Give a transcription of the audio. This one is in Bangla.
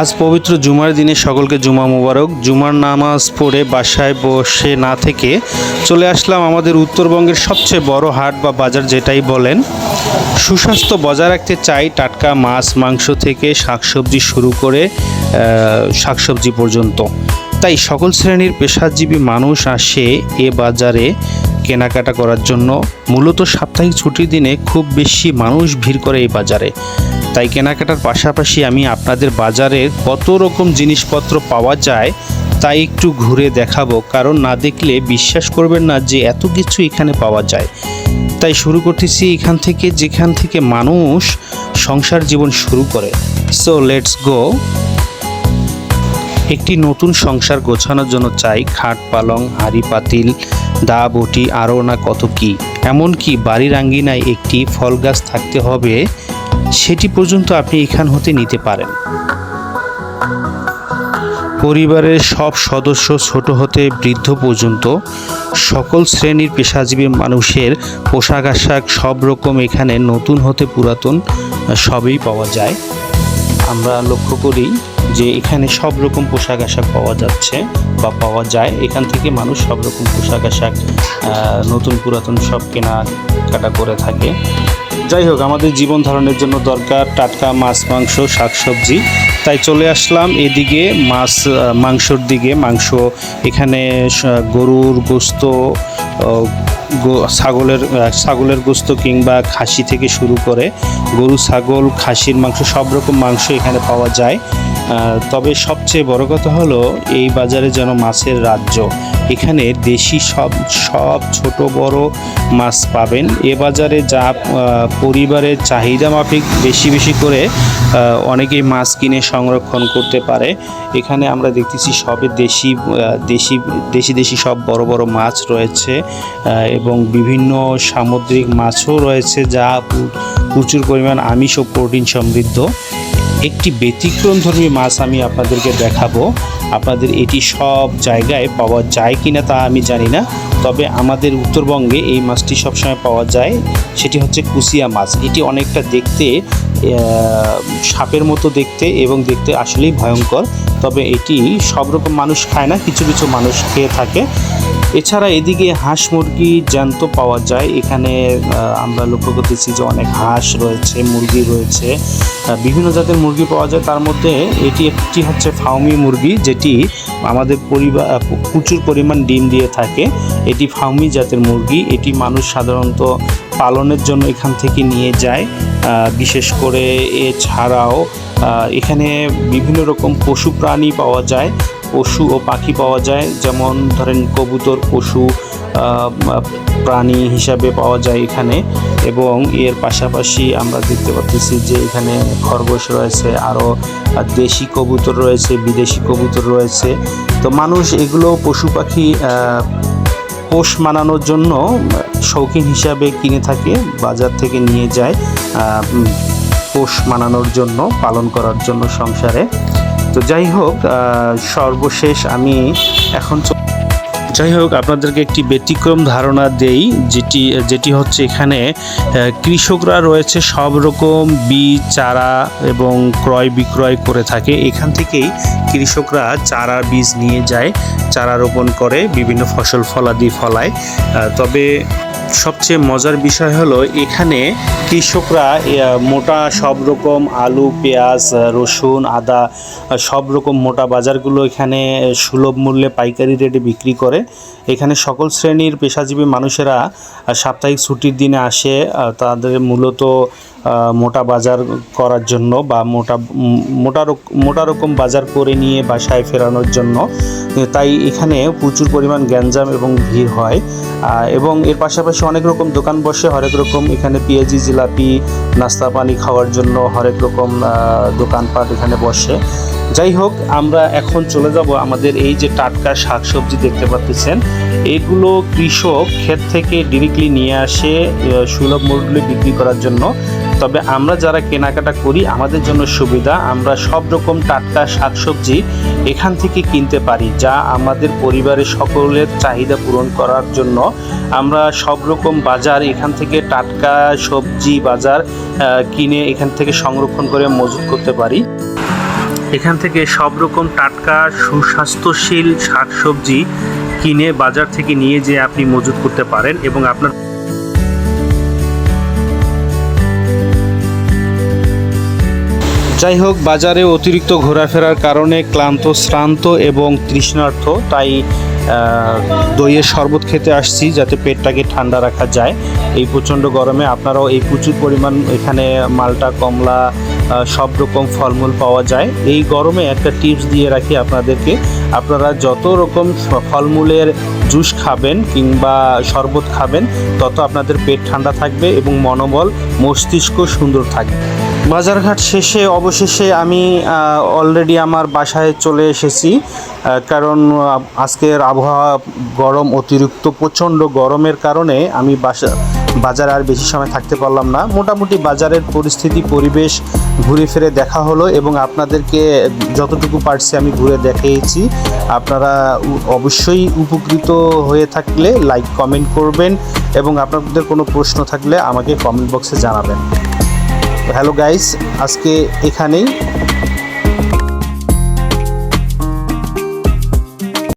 আজ পবিত্র জুমার দিনে সকলকে জুমা মোবারক। জুমার নামাজ পড়ে বাসায় বসে না থেকে চলে আসলাম আমাদের উত্তরবঙ্গের সবচেয়ে বড় হাট বা বাজার যেটাই বলেন। সুস্বাস্থ্য বজায় রাখতে চাই টাটকা মাছ, মাংস থেকে শাকসবজি শুরু করে শাকসবজি পর্যন্ত। তাই সকল শ্রেণির পেশাজীবী মানুষ আসে এ বাজারে কেনাকাটা করার জন্য মূলত সাপ্তাহিক ছুটির দিনে খুব বেশি মানুষ ভিড় করে এই বাজারে। তাই কেনাকাটার পাশাপাশি আমি আপনাদের বাজারে কত রকম জিনিসপত্র পাওয়া যায় তাই একটু ঘুরে দেখাবো। কারণ না দেখলে বিশ্বাস করবেন না যে এত কিছু এখানে পাওয়া যায়। তাই শুরু করতেছি এখান থেকে যেখান থেকে মানুষ সংসার জীবন শুরু করে। সো লেটস গো একটি নতুন সংসার গোছানোর জন্য চাই, খাট, পালং, হাঁড়ি, পাতিল, দা, বটি, আরও না কত কি। এমনকি বাড়ির আঙ্গিনায় একটি ফল গাছ থাকতে হবে, সেটি পর্যন্ত আপনি এখান হতে নিতে পারেন। পরিবারের সব সদস্য ছোট হতে বৃদ্ধ পর্যন্ত, সকল শ্রেণির পেশাজীবী মানুষের পোশাক আশাক সব রকম এখানে নতুন হতে পুরাতন, সবই পাওয়া যায়। আমরা লক্ষ্য করি যে এখানে সব রকম পোশাক আশাক পাওয়া যাচ্ছে বা পাওয়া যায়। এখান থেকে মানুষ সব রকম পোশাক আশাক নতুন পুরাতন সব কেনাকাটা করে থাকে। যাই হোক, আমাদের জীবন ধারণের জন্য দরকার টাটকা মাছ, মাংস, শাকসবজি। তাই চলে আসলাম এদিকে মাছ মাংসর দিকে। মাংস এখানে গরুর গোস্ত ছাগলের ছাগলের গোস্ত কিংবা খাসি থেকে শুরু করে গরু, ছাগল, খাসির মাংস, সব রকম মাংস এখানে পাওয়া যায়। তবে সবচেয়ে বড় কথা হলো এই বাজারে যেন মাছের রাজ্য। এখানে দেশি সব সব ছোট বড় মাছ পাবেন। এ বাজারে যা পরিবারের চাহিদা মাফিক বেশি বেশি করে অনেকেই মাছ কিনে সংরক্ষণ করতে পারে। এখানে আমরা দেখতেছি সবে দেশি দেশি দেশি দেশি সব বড় বড় মাছ রয়েছে এবং বিভিন্ন সামুদ্রিক মাছও রয়েছে যা প্রচুর পরিমাণ আমিষ ও প্রোটিন সমৃদ্ধ। একটি ব্যতিক্রমধর্মী মাছ আমি আপনাদেরকে দেখাবো। আপনাদের এটি সব জায়গায় পাওয়া যায় কিনা তা আমি জানি না। তবে আমাদের উত্তরবঙ্গে এই মাছটি সবসময় পাওয়া যায়। সেটি হচ্ছে কুসিয়া মাছ। এটি অনেকটা দেখতে সাপের মতো দেখতে এবং দেখতে আসলেই ভয়ঙ্কর। তবে এটি সব রকম মানুষ খায় না, কিছু কিছু মানুষ খেয়ে থাকে। এছাড়া এদিকে হাঁস মুরগি জ্যান্ত পাওয়া যায়। এখানে আমরা লক্ষ্য করতেছি যে অনেক হাঁস রয়েছে, মুরগি রয়েছে। বিভিন্ন জাতের মুরগি পাওয়া যায়। তার মধ্যে এটি একটি হচ্ছে ফাউমি মুরগি, যেটি আমাদের পরিবার প্রচুর পরিমাণ ডিম দিয়ে থাকে। এটি ফাউমি জাতের মুরগি। এটি মানুষ সাধারণত পালনের জন্য এখান থেকে নিয়ে যায়। বিশেষ করে এছাড়াও এখানে বিভিন্ন রকম পশু প্রাণী পাওয়া যায়। পশু ও পাখি পাওয়া যায়। যেমন ধরেন কবুতর, পশু প্রাণী হিসাবে পাওয়া যায় এখানে। এবং এর পাশাপাশি আমরা দেখতে পাচ্ছি যে এখানে খরগোশ রয়েছে, আরও দেশি কবুতর রয়েছে, বিদেশি কবুতর রয়েছে। তো মানুষ এগুলো পশু পাখি পোষ মানানোর জন্য শৌখিন হিসাবে কিনে থাকে, বাজার থেকে নিয়ে যায় পোষ মানানোর জন্য, পালন করার জন্য সংসারে। তো যাই হোক সর্বশেষ আমি এখন যাই হোক, আপনাদেরকে একটি ব্যতিক্রম ধারণা দেই, যেটি যেটি হচ্ছে এখানে কৃষকরা রয়েছে সব রকম বীজ, চারা এবং ক্রয় বিক্রয় করে থাকে। এখান থেকেই কৃষকরা চারা বীজ নিয়ে যায়, চারা রোপণ করে, বিভিন্ন ফসল ফলাদি ফলায়। তবে সবচেয়ে মজার বিষয় হলো এখানে কৃষকরা মোটা সব রকম আলু, পেঁয়াজ, রসুন, আদা, সব রকম মোটা বাজারগুলো এখানে সুলভ মূল্যে পাইকারি রেটে বিক্রি করে। এখানে সকল শ্রেণির পেশাজীবী মানুষেরা সাপ্তাহিক ছুটির দিনে আসে তাদের মূলত মোটা বাজার করার জন্য বা মোটা মোটা মোটা রকম বাজার করে নিয়ে বাসায় ফেরানোর জন্য। তাই এখানে প্রচুর পরিমাণ গ্যাঞ্জাম এবং ভিড় হয়। এবং এর পাশাপাশি অনেক রকম দোকান বসে হরেক রকম এখানে পেঁয়াজি, জিলাপি, নাস্তা পানি খাওয়ার জন্য হরেক রকম দোকানপাট এখানে বসে। যাই হোক, আমরা এখন চলে যাব আমাদের এই যে টাটকা শাকসবজি দেখতে পাচ্ছেন। এগুলো কৃষক ক্ষেত থেকে ডিরেক্টলি নিয়ে আসে সুলভ মূল্যে বিক্রি করার জন্য। তবে আমরা যারা কেনাকাটা করি, আমাদের জন্য সুবিধা, আমরা সব রকম টাটকা শাকসবজি এখান থেকে কিনতে পারি, যা আমাদের পরিবারের সকলের চাহিদা পূরণ করার জন্য। আমরা সব রকম বাজার এখান থেকে টাটকা সবজি বাজার কিনে এখান থেকে সংরক্ষণ করে মজুত করতে পারি। এখান থেকে সব রকম টাটকা, সুস্বাস্থ্যশীল শাকসবজি কিনে বাজার থেকে নিয়ে যেয়ে আপনি মজুত করতে পারেন এবং আপনার যাই হোক, বাজারে অতিরিক্ত ঘোরাফেরার কারণে ক্লান্ত, শ্রান্ত এবং তৃষ্ণার্থ, তাই দইয়ের শরবত খেতে আসছি যাতে পেটটাকে ঠান্ডা রাখা যায়। এই প্রচণ্ড গরমে আপনারাও এই প্রচুর পরিমাণ এখানে মালটা, কমলা সব রকম ফলমূল পাওয়া যায়। এই গরমে একটা টিপস দিয়ে রাখি আপনাদেরকে, আপনারা যত রকম ফলমূলের জুস খাবেন কিংবা শরবত খাবেন, তত আপনাদের পেট ঠান্ডা থাকবে এবং মনোবল, মস্তিষ্ক সুন্দর থাকবে। বাজারঘাট শেষে, অবশেষে আমি অলরেডি আমার বাসায় চলে এসেছি। কারণ আজকের আবহাওয়া গরম, অতিরিক্ত প্রচণ্ড গরমের কারণে আমি বাসা, বাজারে আর বেশি সময় থাকতে পারলাম না। মোটামুটি বাজারের পরিস্থিতি, পরিবেশ ঘুরে ফিরে দেখা হলো এবং আপনাদেরকে যতটুকু পারছি আমি ঘুরে দেখিয়েছি। আপনারা অবশ্যই উপকৃত হয়ে থাকলে লাইক কমেন্ট করবেন এবং আপনাদের কোনো প্রশ্ন থাকলে আমাকে কমেন্ট বক্সে জানাবেন। হ্যালো গাইস আজকে এখানেই